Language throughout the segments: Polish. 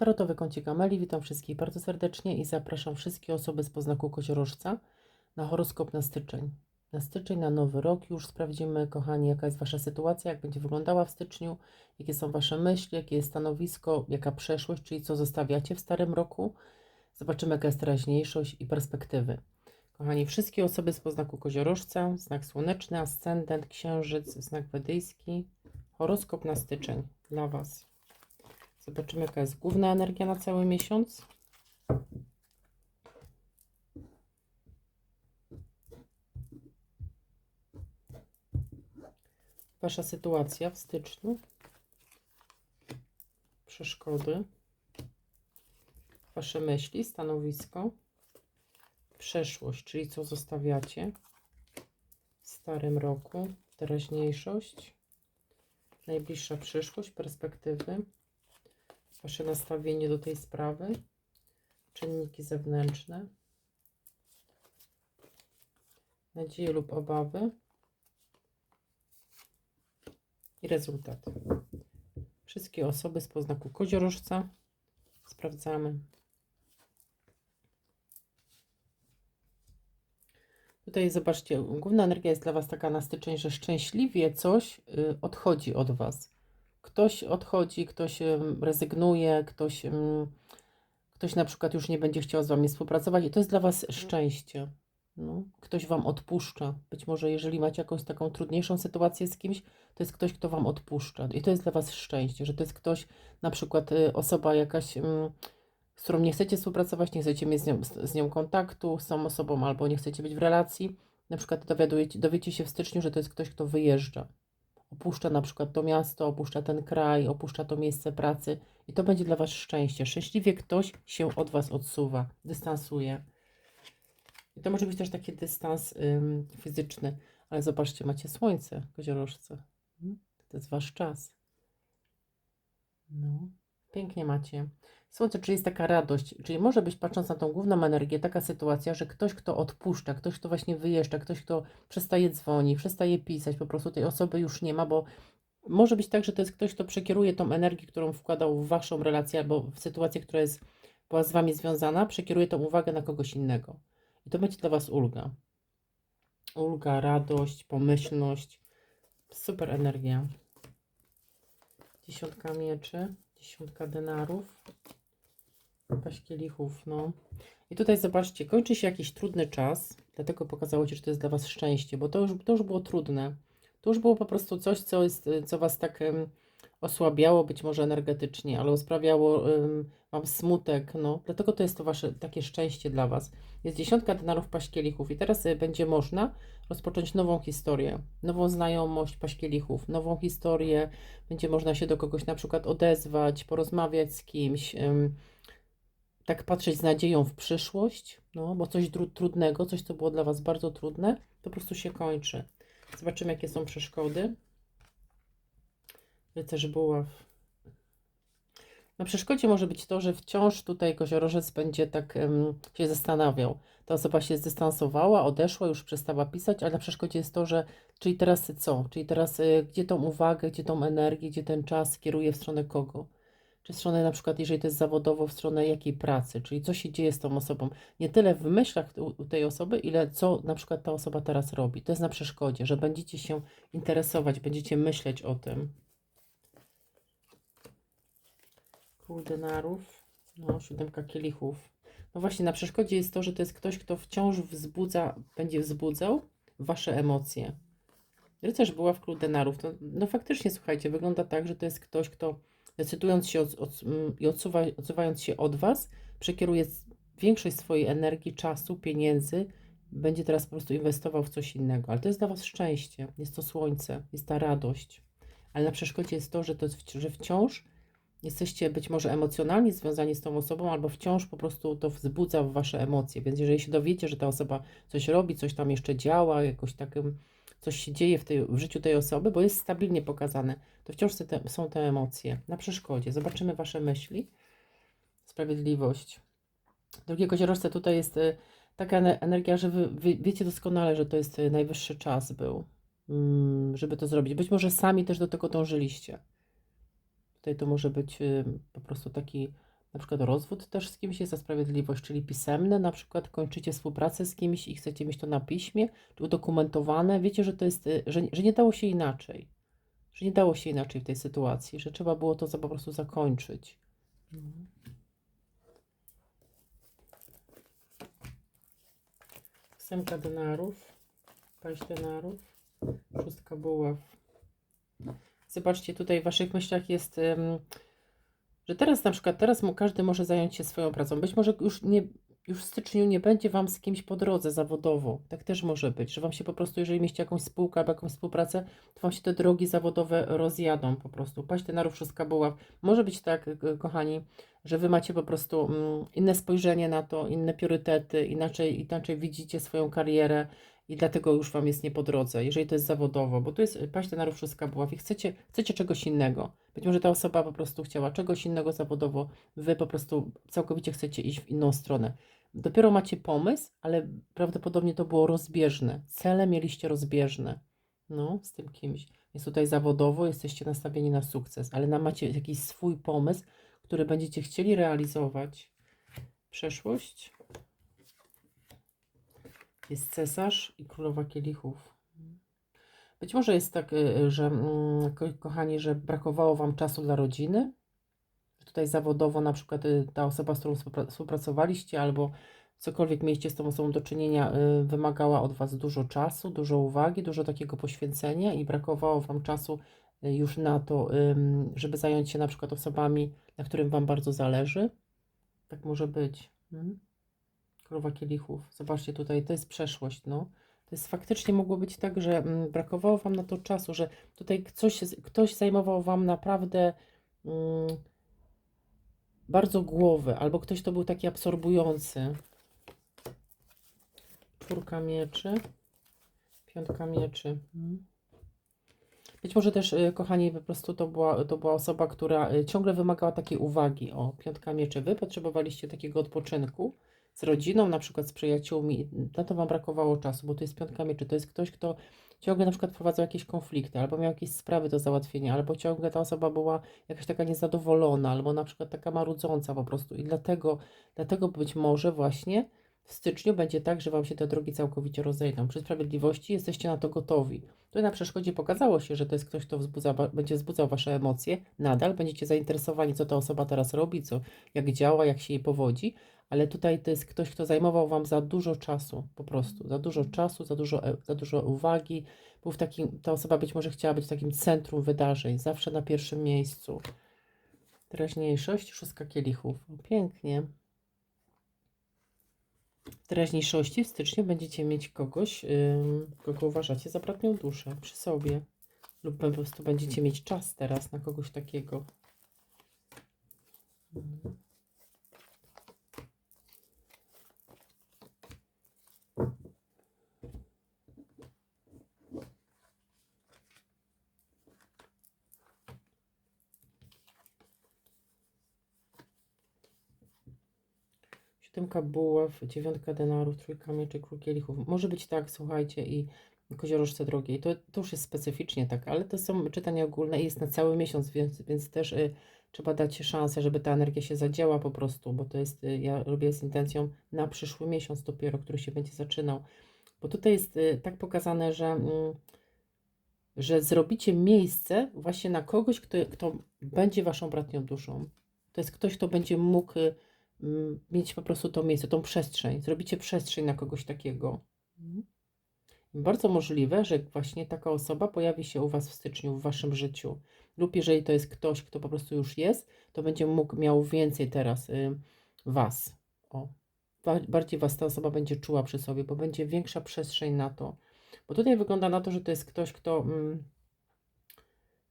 Tarotowy kącik Ameli. Witam wszystkich bardzo serdecznie i zapraszam wszystkie osoby z poznaku koziorożca na horoskop na styczeń. Na styczeń, na nowy rok już sprawdzimy, kochani, jaka jest Wasza sytuacja, jak będzie wyglądała w styczniu, jakie są Wasze myśli, jakie jest stanowisko, jaka przeszłość, czyli co zostawiacie w starym roku. Zobaczymy, jaka jest teraźniejszość i perspektywy. Kochani, wszystkie osoby z poznaku koziorożca, znak słoneczny, ascendent, księżyc, znak wedyjski, horoskop na styczeń dla Was. Zobaczymy, jaka jest główna energia na cały miesiąc. Wasza sytuacja w styczniu. Przeszkody. Wasze myśli, stanowisko. Przeszłość, czyli co zostawiacie w starym roku. Teraźniejszość. Najbliższa przyszłość, perspektywy. Wasze nastawienie do tej sprawy. Czynniki zewnętrzne. Nadzieje lub obawy. I rezultat. Wszystkie osoby z poznaku koziorożca. Sprawdzamy. Tutaj zobaczcie, główna energia jest dla Was taka na styczeń, że szczęśliwie coś y, odchodzi od Was. Ktoś odchodzi, ktoś rezygnuje, ktoś, ktoś na przykład już nie będzie chciał z Wami współpracować i to jest dla Was szczęście. No, ktoś Wam odpuszcza. Być może jeżeli macie jakąś taką trudniejszą sytuację z kimś, to jest ktoś, kto Wam odpuszcza. I to jest dla Was szczęście, że to jest ktoś, na przykład y, osoba jakaś, z którą nie chcecie współpracować, nie chcecie mieć z nią, z, nią kontaktu, z tą osobą, albo nie chcecie być w relacji. Na przykład dowiecie się w styczniu, że to jest ktoś, kto wyjeżdża. Opuszcza na przykład to miasto, opuszcza ten kraj, opuszcza to miejsce pracy i to będzie dla Was szczęście. Szczęśliwie ktoś się od Was odsuwa, dystansuje. I to może być też taki dystans ym, fizyczny, ale zobaczcie, macie słońce, koziorożce. Mm, To jest Wasz czas. No, pięknie macie. Słońce, czyli jest taka radość, czyli może być patrząc na tą główną energię, taka sytuacja, że ktoś, kto odpuszcza, ktoś, kto właśnie wyjeżdża, ktoś, kto przestaje dzwonić, przestaje pisać, po prostu tej osoby już nie ma, bo może być tak, że to jest ktoś, kto przekieruje tą energię, którą wkładał w waszą relację albo w sytuację, która jest, była z wami związana, przekieruje tą uwagę na kogoś innego. I to będzie dla was ulga. Ulga, radość, pomyślność. Super energia. Dziesiątka mieczy, dziesiątka denarów. Paść kielichów, no. I tutaj zobaczcie, kończy się jakiś trudny czas, dlatego pokazało Ci, że to jest dla Was szczęście, bo to już, to już było trudne. To już było po prostu coś, co, jest, co Was tak em, osłabiało, być może energetycznie, ale sprawiało em, Wam smutek, no. Dlatego to jest to Wasze takie szczęście dla Was. Jest dziesiątka denarów paść kielichów i teraz y, będzie można rozpocząć nową historię, nową znajomość paść kielichów, nową historię, będzie można się do kogoś na przykład odezwać, porozmawiać z kimś, em, tak patrzeć z nadzieją w przyszłość, no bo coś trudnego, coś co było dla Was bardzo trudne, po prostu się kończy. Zobaczymy, jakie są przeszkody. Rycerz buław. Na przeszkodzie może być to, że wciąż tutaj koziorożec będzie tak em, się zastanawiał. Ta osoba się zdystansowała, odeszła, już przestała pisać, ale na przeszkodzie jest to, że czyli teraz co? Czyli teraz y, gdzie tą uwagę, gdzie tą energię, gdzie ten czas kieruje w stronę kogo? Czy w stronę na przykład, jeżeli to jest zawodowo, w stronę jakiej pracy, czyli co się dzieje z tą osobą. Nie tyle w myślach u, tej osoby, ile co na przykład ta osoba teraz robi. To jest na przeszkodzie, że będziecie się interesować, będziecie myśleć o tym. Król denarów, no, siódemka kielichów. No właśnie, na przeszkodzie jest to, że to jest ktoś, kto wciąż wzbudza, będzie wzbudzał wasze emocje. Rycerz była w król denarów. To, no faktycznie, słuchajcie, wygląda tak, że to jest ktoś, kto decydując się od, od, mm, i odsuwa, odsuwając się od was, przekieruje większość swojej energii, czasu, pieniędzy, będzie teraz po prostu inwestował w coś innego. Ale to jest dla was szczęście, jest to słońce, jest ta radość. Ale na przeszkodzie jest to, że, to że wciąż jesteście być może emocjonalnie związani z tą osobą, albo wciąż po prostu to wzbudza wasze emocje. Więc jeżeli się dowiecie, że ta osoba coś robi, coś tam jeszcze działa, jakoś takim, coś się dzieje w, tej, w życiu tej osoby, bo jest stabilnie pokazane, to wciąż te, są te emocje na przeszkodzie. Zobaczymy wasze myśli. Sprawiedliwość. Drugie koziorożce tutaj jest y, taka ene- energia, że wy, wy wiecie doskonale, że to jest y, najwyższy czas był, mm, żeby to zrobić. Być może sami też do tego dążyliście. Tutaj to może być y, po prostu taki Na przykład rozwód też z kimś jest za sprawiedliwość, czyli pisemne, na przykład kończycie współpracę z kimś i chcecie mieć to na piśmie, czy udokumentowane. Wiecie, że to jest, y, że, że nie dało się inaczej. Że nie dało się inaczej w tej sytuacji, że trzeba było to za, po prostu zakończyć. Mhm. Ósemka denarów, paść denarów, szóstka buław. Zobaczcie, tutaj w waszych myślach jest, ym, że teraz na przykład, teraz mu każdy może zająć się swoją pracą. Być może już nie, już w styczniu nie będzie wam z kimś po drodze zawodowo. Tak też może być, że wam się po prostu, jeżeli mieliście jakąś spółkę albo jakąś współpracę, to wam się te drogi zawodowe rozjadą po prostu. Paść denarów, szóstka buław. Może być tak, kochani, że wy macie po prostu mm, inne spojrzenie na to, inne priorytety, inaczej, inaczej widzicie swoją karierę i dlatego już wam jest nie po drodze, jeżeli to jest zawodowo, bo tu jest paść denarów, szóstka buław i chcecie, chcecie czegoś innego. Być może ta osoba po prostu chciała czegoś innego zawodowo, wy po prostu całkowicie chcecie iść w inną stronę. Dopiero macie pomysł, ale prawdopodobnie to było rozbieżne. Cele mieliście rozbieżne. No, z tym kimś. Jest tutaj zawodowo, jesteście nastawieni na sukces, ale na macie jakiś swój pomysł, który będziecie chcieli realizować. Przeszłość. Jest cesarz i królowa kielichów. Być może jest tak, y, że mm, ko- kochani, że brakowało wam czasu dla rodziny. Tutaj zawodowo na przykład y, ta osoba, z którą współpra- współpracowaliście albo cokolwiek mieliście z tą osobą do czynienia, y, wymagała od was dużo czasu, dużo uwagi, dużo takiego poświęcenia i brakowało wam czasu y, już na to, żeby zająć się na przykład osobami, na którym wam bardzo zależy. Tak może być. Mhm. Królowa kielichów. Zobaczcie tutaj, to jest przeszłość, no. To jest faktycznie mogło być tak, że mm, brakowało wam na to czasu, że tutaj ktoś, ktoś zajmował wam naprawdę mm, bardzo głowę, albo ktoś to był taki absorbujący. Czwórka mieczy, piątka mieczy. Mhm. Być może też, y, kochani, po prostu to była, to była osoba, która y, ciągle wymagała takiej uwagi. O, piątka mieczy. Wy potrzebowaliście takiego odpoczynku z rodziną, na przykład z przyjaciółmi. Na to wam brakowało czasu, bo to jest piątka mieczy. To jest ktoś, kto ciągle na przykład prowadzał jakieś konflikty, albo miał jakieś sprawy do załatwienia, albo ciągle ta osoba była jakaś taka niezadowolona, albo na przykład taka marudząca po prostu. I dlatego, dlatego być może właśnie w styczniu będzie tak, że Wam się te drogi całkowicie rozejdą. Przy sprawiedliwości jesteście na to gotowi. Tutaj na przeszkodzie pokazało się, że to jest ktoś, kto wzbudza, będzie wzbudzał Wasze emocje. Nadal będziecie zainteresowani, co ta osoba teraz robi, co, jak działa, jak się jej powodzi, ale tutaj to jest ktoś, kto zajmował Wam za dużo czasu, po prostu. Za dużo czasu, za dużo, e- za dużo uwagi. Był w takim, ta osoba być może chciała być w takim centrum wydarzeń, zawsze na pierwszym miejscu. Teraźniejszość, szóstka kielichów. Pięknie. W teraźniejszości w styczniu będziecie mieć kogoś, ym, kogo uważacie za bratnią duszę przy sobie. Lub po prostu będziecie mieć czas teraz na kogoś takiego. Siódemka buław, dziewiątka denarów, trójka mieczy, król kielichów. Może być tak, słuchajcie, i koziorożce drogiej. To, to już jest specyficznie tak, ale to są czytania ogólne i jest na cały miesiąc, więc, więc też y, trzeba dać szansę, żeby ta energia się zadziała po prostu, bo to jest, y, ja robię z intencją na przyszły miesiąc dopiero, który się będzie zaczynał. Bo tutaj jest y, tak pokazane, że, mm, że zrobicie miejsce właśnie na kogoś, kto, kto będzie waszą bratnią duszą. To jest ktoś, kto będzie mógł y, mieć po prostu to miejsce, tą przestrzeń. Zrobicie przestrzeń na kogoś takiego. Mhm. Bardzo możliwe, że właśnie taka osoba pojawi się u Was w styczniu w Waszym życiu. Lub jeżeli to jest ktoś, kto po prostu już jest, to będzie mógł, miał więcej teraz y, Was. O. Ba- Bardziej Was ta osoba będzie czuła przy sobie, bo będzie większa przestrzeń na to. Bo tutaj wygląda na to, że to jest ktoś, kto mm,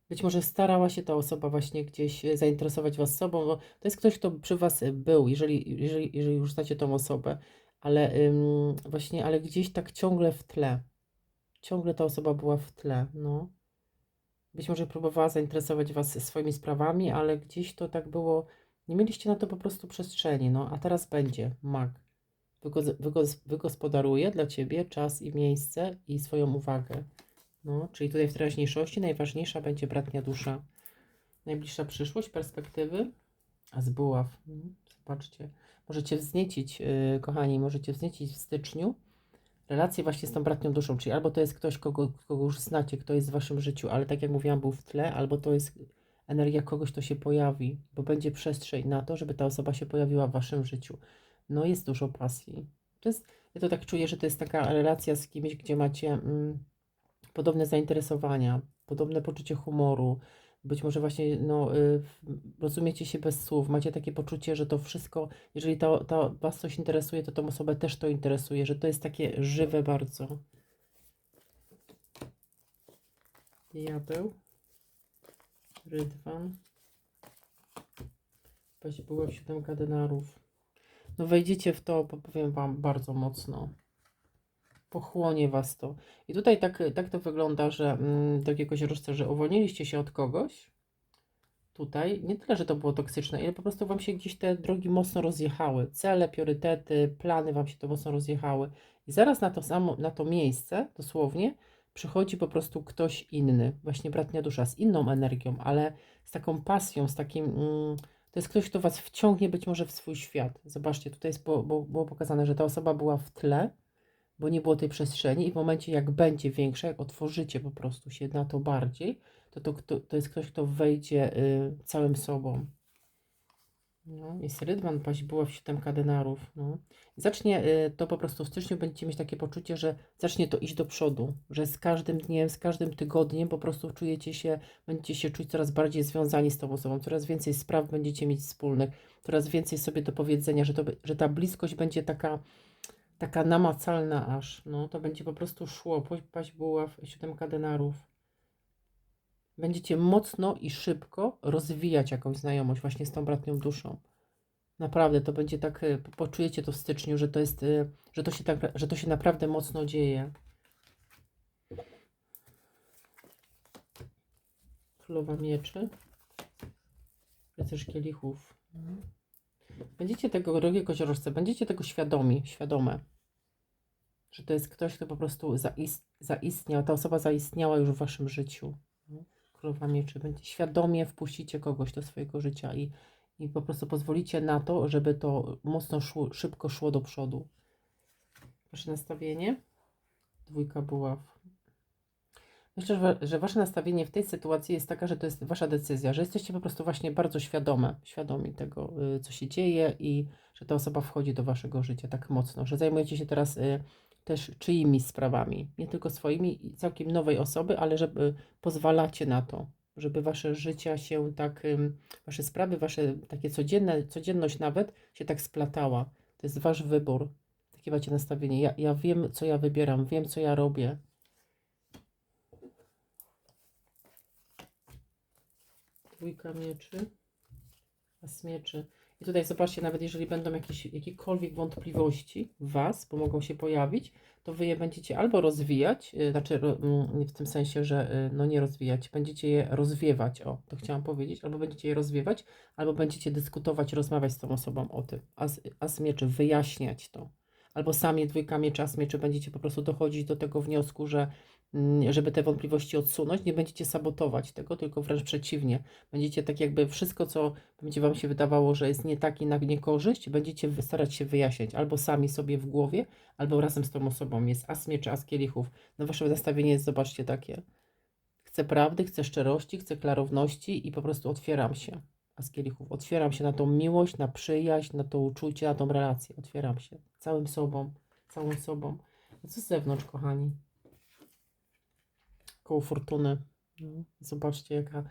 być może starała się ta osoba właśnie gdzieś y, zainteresować Was sobą, bo to jest ktoś, kto przy Was y, był, jeżeli, jeżeli, jeżeli już znacie tą osobę, ale ym, właśnie, ale gdzieś tak ciągle w tle. Ciągle ta osoba była w tle, no. Być może próbowała zainteresować Was swoimi sprawami, ale gdzieś to tak było, nie mieliście na to po prostu przestrzeni, no. A teraz będzie, mag. Wygo- wygo- wygospodaruje dla Ciebie czas i miejsce i swoją uwagę. No, czyli tutaj w teraźniejszości najważniejsza będzie bratnia dusza. Najbliższa przyszłość, perspektywy. A z buław. Mm, Zobaczcie. Możecie wzniecić, yy, kochani, możecie wzniecić w styczniu relację właśnie z tą bratnią duszą, czyli albo to jest ktoś, kogo, kogo już znacie, kto jest w waszym życiu, ale tak jak mówiłam, był w tle, albo to jest energia kogoś, kto się pojawi, bo będzie przestrzeń na to, żeby ta osoba się pojawiła w waszym życiu. No jest dużo pasji. To jest, ja to tak czuję, że to jest taka relacja z kimś, gdzie macie mm, podobne zainteresowania, podobne poczucie humoru, być może właśnie no, y, rozumiecie się bez słów, macie takie poczucie, że to wszystko, jeżeli to, to Was coś interesuje, to tą osobę też to interesuje, że to jest takie żywe bardzo. Diabeł, Rydwan, była siódemka denarów. No wejdziecie w to, powiem Wam, bardzo mocno. Pochłonie Was to. I tutaj tak, tak to wygląda, że mm, do jakiegoś rożca, że uwolniliście się od kogoś. Tutaj nie tyle, że to było toksyczne, ile po prostu Wam się gdzieś te drogi mocno rozjechały. Cele, priorytety, plany Wam się to mocno rozjechały. I zaraz na to samo, na to miejsce, dosłownie, przychodzi po prostu ktoś inny, właśnie bratnia dusza, z inną energią, ale z taką pasją, z takim. Mm, to jest ktoś, kto Was wciągnie być może w swój świat. Zobaczcie, tutaj jest, było, było pokazane, że ta osoba była w tle, bo nie było tej przestrzeni i w momencie jak będzie większa, jak otworzycie po prostu się na to bardziej, to to, to, to jest ktoś, kto wejdzie y, całym sobą. No, jest Rydwan, paść była w siódemka denarów. No. Zacznie y, to po prostu w styczniu będziecie mieć takie poczucie, że zacznie to iść do przodu, że z każdym dniem, z każdym tygodniem po prostu czujecie się, będziecie się czuć coraz bardziej związani z tą osobą, coraz więcej spraw będziecie mieć wspólnych, coraz więcej sobie do powiedzenia, że, to, że ta bliskość będzie taka taka namacalna aż, no to będzie po prostu szło, Paść- paść buław, siódemka denarów. Będziecie mocno i szybko rozwijać jakąś znajomość właśnie z tą bratnią duszą. Naprawdę, to będzie tak, y, po- poczujecie to w styczniu, że to jest, y, że to się tak, że to się naprawdę mocno dzieje. Królowa mieczy. Rycerz kielichów. Będziecie tego, drogie koziorożce, będziecie tego świadomi, świadome, że to jest ktoś, kto po prostu zaist, zaistniał, ta osoba zaistniała już w waszym życiu. No, Królowa mieczy, będzie świadomie wpuścicie kogoś do swojego życia i, i po prostu pozwolicie na to, żeby to mocno szło, szybko szło do przodu. Wasze nastawienie? Dwójka buław. Myślę, że, wa- że wasze nastawienie w tej sytuacji jest taka, że to jest wasza decyzja, że jesteście po prostu właśnie bardzo świadome, świadomi tego, y, co się dzieje i że ta osoba wchodzi do waszego życia tak mocno, że zajmujecie się teraz y, też czyimiś sprawami, nie tylko swoimi całkiem nowej osoby, ale żeby pozwalacie na to, żeby wasze życia się tak, wasze sprawy, wasze takie codzienne, codzienność nawet się tak splatała. To jest wasz wybór. Takie macie nastawienie. Ja, ja wiem, co ja wybieram, wiem, co ja robię. Dwójka mieczy. As mieczy. I tutaj zobaczcie, nawet jeżeli będą jakieś, jakiekolwiek wątpliwości w Was, bo mogą się pojawić, to Wy je będziecie albo rozwijać, y, znaczy mm, w tym sensie, że y, no nie rozwijać, będziecie je rozwiewać, o, to chciałam powiedzieć, albo będziecie je rozwiewać, albo będziecie dyskutować, rozmawiać z tą osobą o tym, a z, a z mieczy wyjaśniać to. Albo sami dwójka mieczy, a z mieczy będziecie po prostu dochodzić do tego wniosku, że żeby te wątpliwości odsunąć, nie będziecie sabotować tego, tylko wręcz przeciwnie. Będziecie tak jakby wszystko, co będzie Wam się wydawało, że jest nie tak i na niekorzyść, będziecie starać się wyjaśniać albo sami sobie w głowie, albo razem z tą osobą. Jest as mieczy, as kielichów. No Wasze nastawienie jest, zobaczcie, takie. Chcę prawdy, chcę szczerości, chcę klarowności i po prostu otwieram się. As kielichów. Otwieram się na tą miłość, na przyjaźń, na to uczucie, na tą relację. Otwieram się całym sobą, całą sobą. A co z zewnątrz, kochani? Koło fortuny. No, Zobaczcie, jaka,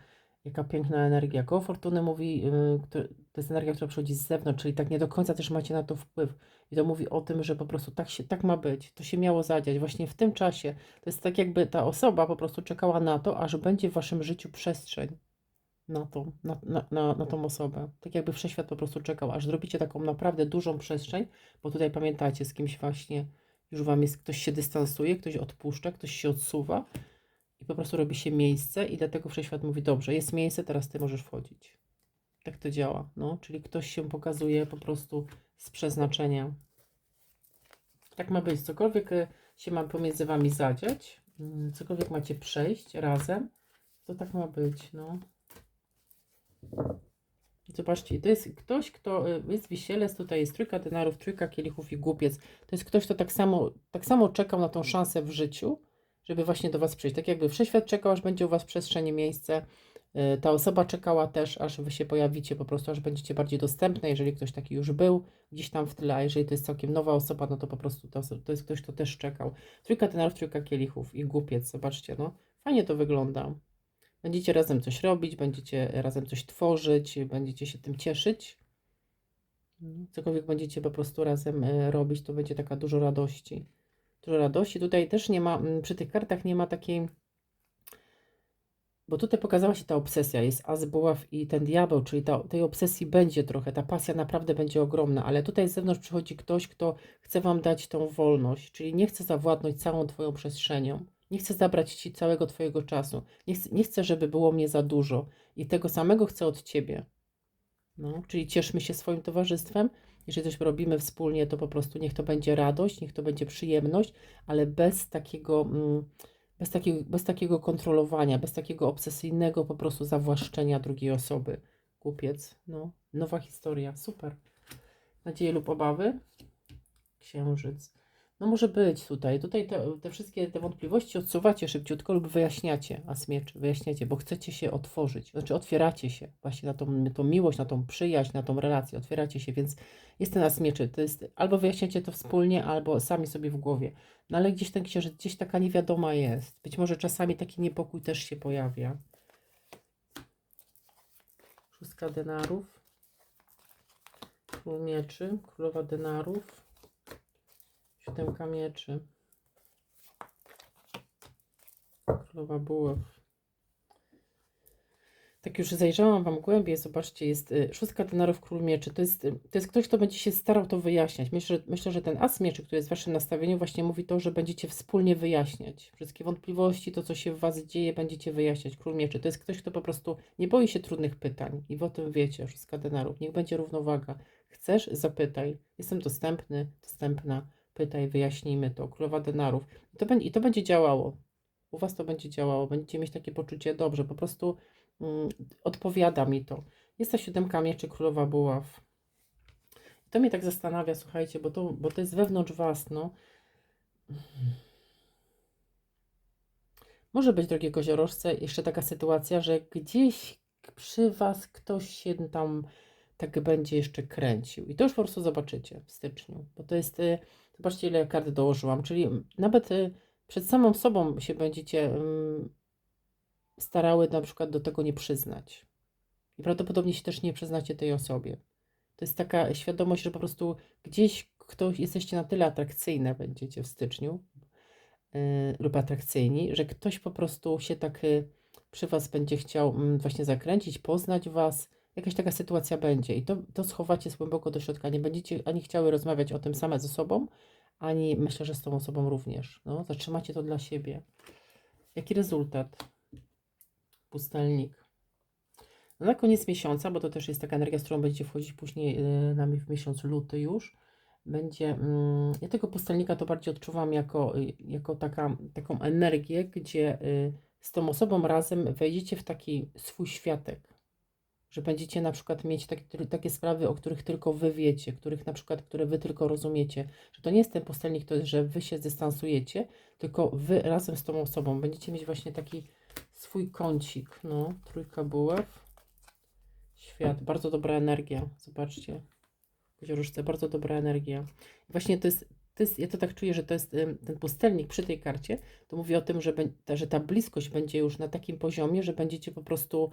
jaka piękna energia. Koło fortuny mówi, któ- to jest energia, która przychodzi z zewnątrz, czyli tak nie do końca też macie na to wpływ. I to mówi o tym, że po prostu tak, się, tak ma być, to się miało zadziać właśnie w tym czasie. To jest tak, jakby ta osoba po prostu czekała na to, aż będzie w waszym życiu przestrzeń na tą, na, na, na, na tą osobę. Tak jakby wszechświat po prostu czekał, aż zrobicie taką naprawdę dużą przestrzeń, bo tutaj pamiętacie, z kimś właśnie już wam jest, ktoś się dystansuje, ktoś odpuszcza, ktoś się odsuwa po prostu robi się miejsce i dlatego wszechświat mówi, dobrze, jest miejsce, teraz ty możesz wchodzić. Tak to działa, no, czyli ktoś się pokazuje po prostu z przeznaczenia. Tak ma być, cokolwiek e, się ma pomiędzy wami zadziać, mm, cokolwiek macie przejść razem, to tak ma być, no. Zobaczcie, to jest ktoś, kto y, jest wisielec, tutaj jest trójka denarów, trójka kielichów i głupiec. To jest ktoś, kto tak samo, tak samo czekał na tą szansę w życiu, żeby właśnie do Was przyjść. Tak jakby wszechświat czekał, aż będzie u Was przestrzeń i miejsce. Y, Ta osoba czekała też, aż Wy się pojawicie, po prostu, aż będziecie bardziej dostępne, jeżeli ktoś taki już był gdzieś tam w tyle, a jeżeli to jest całkiem nowa osoba, no to po prostu to, to jest ktoś, kto też czekał. Trójka denarów, trójka kielichów i głupiec, zobaczcie, no fajnie to wygląda. Będziecie razem coś robić, będziecie razem coś tworzyć, będziecie się tym cieszyć. Cokolwiek będziecie po prostu razem e, robić, to będzie taka dużo radości. Dużo radości. Tutaj też nie ma, mm, przy tych kartach nie ma takiej. Bo tutaj pokazała się ta obsesja, jest as buław i ten diabeł, czyli ta, tej obsesji będzie trochę, ta pasja naprawdę będzie ogromna, ale tutaj z zewnątrz przychodzi ktoś, kto chce Wam dać tą wolność, czyli nie chce zawładnąć całą Twoją przestrzenią, nie chce zabrać Ci całego Twojego czasu, nie chce, nie chce, żeby było mnie za dużo i tego samego chcę od Ciebie. No, czyli cieszmy się swoim towarzystwem. Jeżeli coś robimy wspólnie, to po prostu niech to będzie radość, niech to będzie przyjemność, ale bez takiego, mm, bez takiego, bez takiego kontrolowania, bez takiego obsesyjnego po prostu zawłaszczenia drugiej osoby. Kupiec, no, nowa historia, super. Nadzieje lub obawy? Księżyc. No może być tutaj. Tutaj te, te wszystkie te wątpliwości odsuwacie szybciutko lub wyjaśniacie, a smieczy, wyjaśniacie, bo chcecie się otworzyć. Znaczy otwieracie się właśnie na tą, tą miłość, na tą przyjaźń, na tą relację. Otwieracie się, więc jest ten smieczy. To jest albo wyjaśniacie to wspólnie, albo sami sobie w głowie. No ale gdzieś ten księżyc, gdzieś taka niewiadoma jest. Być może czasami taki niepokój też się pojawia. Szóstka denarów. Król mieczy, królowa denarów. Siódemka mieczy. Królowa buław. Tak już zajrzałam Wam głębiej, zobaczcie, jest y, szóstka denarów, król mieczy. To jest, y, to jest ktoś, kto będzie się starał to wyjaśniać. Myślę, myślę, że ten as mieczy, który jest w Waszym nastawieniu, właśnie mówi to, że będziecie wspólnie wyjaśniać. Wszystkie wątpliwości, to co się w Was dzieje, będziecie wyjaśniać. Król mieczy to jest ktoś, kto po prostu nie boi się trudnych pytań. I o tym wiecie, szóstka denarów. Niech będzie równowaga. Chcesz? Zapytaj. Jestem dostępny, dostępna pytaj, wyjaśnijmy to. Królowa denarów. I to, będzie, I to będzie działało. U Was to będzie działało. Będziecie mieć takie poczucie, dobrze, po prostu mm, odpowiada mi to. Jest ta siódemka mieczy, królowa buław. I to mnie tak zastanawia, słuchajcie, bo to, bo to jest wewnątrz Was, no. Może być, drogie koziorożce, jeszcze taka sytuacja, że gdzieś przy Was ktoś się tam tak będzie jeszcze kręcił. I to już po prostu zobaczycie w styczniu, bo to jest... Y, Zobaczcie, ile kart dołożyłam. Czyli nawet y, przed samą sobą się będziecie starały na przykład do tego nie przyznać. I prawdopodobnie się też nie przyznacie tej osobie. To jest taka świadomość, że po prostu gdzieś ktoś, jesteście na tyle atrakcyjne będziecie w styczniu yy, lub atrakcyjni, że ktoś po prostu się tak yy, przy Was będzie chciał właśnie zakręcić, poznać Was. Jakaś taka sytuacja będzie i to, to schowacie głęboko do środka. Nie będziecie ani chciały rozmawiać o tym same ze sobą, ani myślę, że z tą osobą również. No, zatrzymacie to dla siebie. Jaki rezultat? Pustelnik. No na koniec miesiąca, bo to też jest taka energia, z którą będziecie wchodzić później yy, na w miesiąc luty już, będzie, mm, ja tego pustelnika to bardziej odczuwam jako, y, jako taka, taką energię, gdzie y, z tą osobą razem wejdziecie w taki swój światek, że będziecie na przykład mieć takie, takie sprawy, o których tylko wy wiecie, których na przykład, które wy tylko rozumiecie, że to nie jest ten pustelnik, to jest, że wy się zdystansujecie, tylko wy razem z tą osobą. Będziecie mieć właśnie taki swój kącik, no, trójka buław, świat, bardzo dobra energia, zobaczcie, koziorożce, bardzo dobra energia. I właśnie to jest, to jest, ja to tak czuję, że to jest ten pustelnik przy tej karcie, to mówi o tym, że, że ta bliskość będzie już na takim poziomie, że będziecie po prostu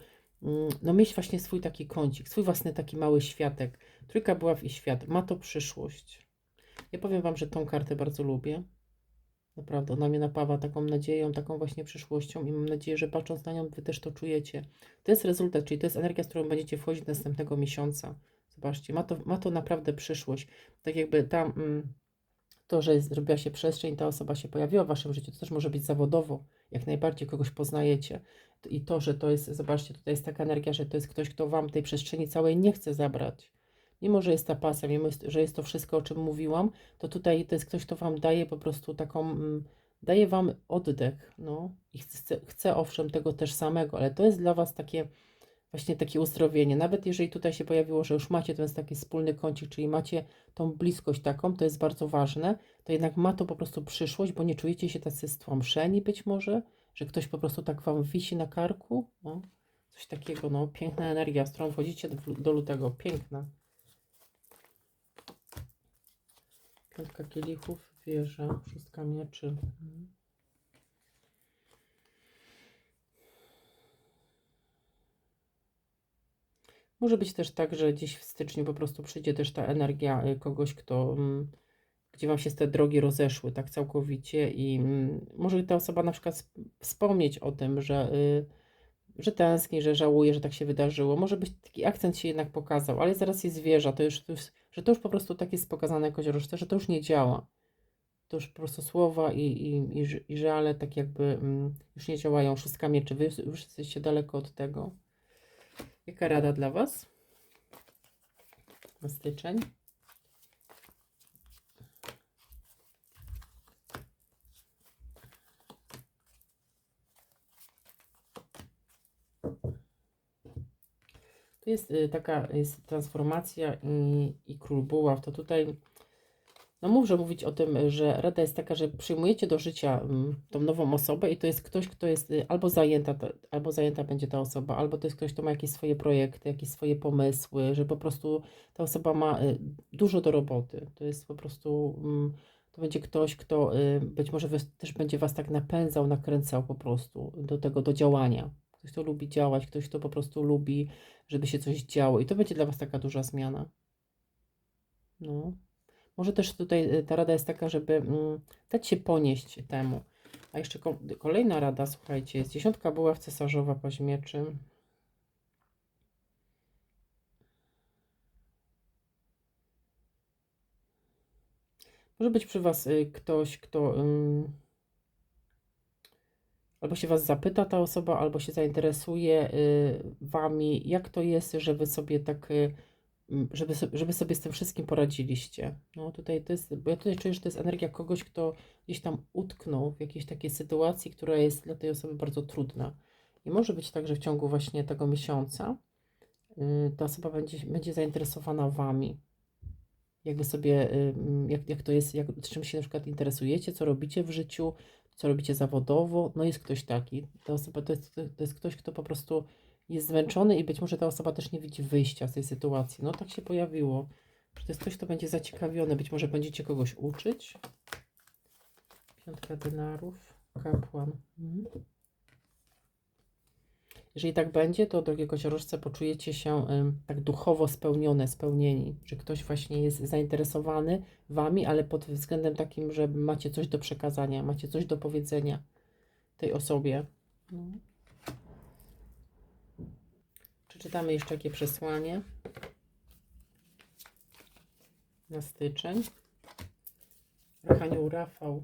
no mieć właśnie swój taki kącik, swój własny taki mały światek. Trójka buław i świat. Ma to przyszłość. Ja powiem Wam, że tą kartę bardzo lubię. Naprawdę, ona mnie napawa taką nadzieją, taką właśnie przyszłością i mam nadzieję, że patrząc na nią, Wy też to czujecie. To jest rezultat, czyli to jest energia, z którą będziecie wchodzić następnego miesiąca. Zobaczcie, ma to, ma to naprawdę przyszłość. Tak jakby tam... Mm, to, że zrobiła się przestrzeń, ta osoba się pojawiła w waszym życiu, to też może być zawodowo, jak najbardziej kogoś poznajecie. I to, że to jest, zobaczcie, tutaj jest taka energia, że to jest ktoś, kto wam tej przestrzeni całej nie chce zabrać. Mimo, że jest ta pasja, mimo, że jest to wszystko, o czym mówiłam, to tutaj to jest ktoś, kto wam daje po prostu taką, mm, daje wam oddech, no. I chce, chce owszem tego też samego, ale to jest dla was takie właśnie takie uzdrowienie. Nawet jeżeli tutaj się pojawiło, że już macie ten taki wspólny kącik, czyli macie tą bliskość taką, to jest bardzo ważne, to jednak ma to po prostu przyszłość, bo nie czujecie się tacy stłamszeni być może, że ktoś po prostu tak wam wisi na karku. No, coś takiego, no, piękna energia, z którą wchodzicie do, do lutego. Piękna. Piątka kielichów, wieża, szóstka mieczy. Mhm. Może być też tak, że gdzieś w styczniu po prostu przyjdzie też ta energia y, kogoś, kto, mm, gdzie Wam się te drogi rozeszły tak całkowicie i mm, może ta osoba na przykład sp- wspomnieć o tym, że, y, że tęskni, że żałuje, że tak się wydarzyło. Może być taki akcent się jednak pokazał, ale zaraz jest wieża, to już, to już, że to już po prostu tak jest pokazane koziorożce, że to już nie działa. To już po prostu słowa i, i, i, i żale tak jakby mm, już nie działają. Szóstka mieczy, Wy już jesteście daleko od tego. Jaka rada dla Was na styczeń? Jest y, taka jest transformacja i, i król buław. To tutaj, no muszę mówić o tym, że rada jest taka, że przyjmujecie do życia mm, tą nową osobę i to jest ktoś, kto jest y, albo zajęta, ta- albo zajęta będzie ta osoba, albo to jest ktoś, kto ma jakieś swoje projekty, jakieś swoje pomysły, że po prostu ta osoba ma y, dużo do roboty. To jest po prostu, mm, to będzie ktoś, kto y, być może też będzie Was tak napędzał, nakręcał po prostu do tego, do działania. Ktoś, kto lubi działać, ktoś, kto po prostu lubi, żeby się coś działo i to będzie dla Was taka duża zmiana. No. Może też tutaj y, ta rada jest taka, żeby mm, dać się ponieść temu. A jeszcze ko- kolejna rada, słuchajcie, jest dziesiątka buław cesarzowa paźmieczy. Może być przy Was y, ktoś, kto ym, albo się Was zapyta ta osoba, albo się zainteresuje y, Wami, jak to jest, że Wy sobie tak, y, żeby, so- żeby sobie z tym wszystkim poradziliście. No tutaj to jest, bo ja tutaj czuję, że to jest energia kogoś, kto gdzieś tam utknął w jakiejś takiej sytuacji, która jest dla tej osoby bardzo trudna. I może być tak, że w ciągu właśnie tego miesiąca y, ta osoba będzie, będzie zainteresowana Wami. Jakby sobie, y, mm, jak, jak to jest, jak, czym się na przykład interesujecie, co robicie w życiu, co robicie zawodowo. No jest ktoś taki. Ta osoba to jest, to jest ktoś, kto po prostu jest zmęczony i być może ta osoba też nie widzi wyjścia z tej sytuacji. No tak się pojawiło, że to jest ktoś, kto będzie zaciekawiony. Być może będziecie kogoś uczyć. Piątka denarów, kapłan. Mhm. Jeżeli tak będzie, to drogie koziorożce, poczujecie się ym, tak duchowo spełnione, spełnieni, że ktoś właśnie jest zainteresowany wami, ale pod względem takim, że macie coś do przekazania, macie coś do powiedzenia tej osobie. No. Przeczytamy jeszcze jakie przesłanie na styczeń. Archanioł Rafał.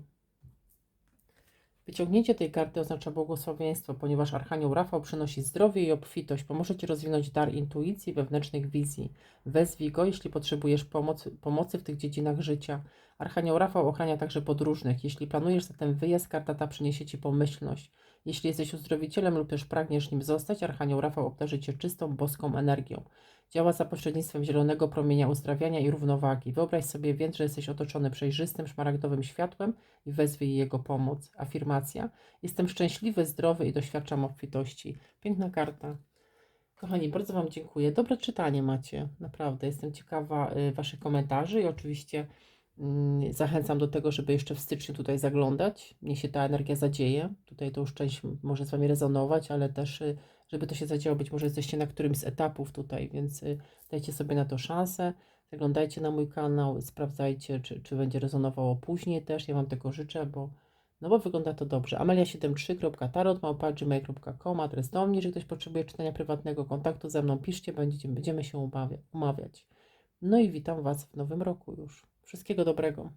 Wyciągnięcie tej karty oznacza błogosławieństwo, ponieważ Archanioł Rafał przynosi zdrowie i obfitość. Pomoże Ci rozwinąć dar intuicji, wewnętrznych wizji. Wezwij go, jeśli potrzebujesz pomocy, pomocy w tych dziedzinach życia. Archanioł Rafał ochrania także podróżnych. Jeśli planujesz zatem wyjazd, karta ta przyniesie Ci pomyślność. Jeśli jesteś uzdrowicielem lub też pragniesz nim zostać, Archanioł Rafał obdarzy Cię czystą, boską energią. Działa za pośrednictwem zielonego promienia uzdrawiania i równowagi. Wyobraź sobie więc, że jesteś otoczony przejrzystym, szmaragdowym światłem i wezwij jego pomoc. Afirmacja. Jestem szczęśliwy, zdrowy i doświadczam obfitości. Piękna karta. Kochani, bardzo Wam dziękuję. Dobre czytanie macie, naprawdę. Jestem ciekawa y, Waszych komentarzy i oczywiście zachęcam do tego, żeby jeszcze w styczniu tutaj zaglądać. Niech się ta energia zadzieje. Tutaj to już część może z Wami rezonować, ale też, y, żeby to się zadziało, być może jesteście na którymś z etapów tutaj, więc y, dajcie sobie na to szansę. Zaglądajcie na mój kanał, sprawdzajcie, czy, czy będzie rezonowało później też. Ja Wam tego życzę, bo no bo wygląda to dobrze. amelia73.tarot.gmail.com Adres do mnie, jeżeli ktoś potrzebuje czytania prywatnego kontaktu ze mną, piszcie, będziemy, się umawia- umawiać. No i witam Was w nowym roku już. Wszystkiego dobrego.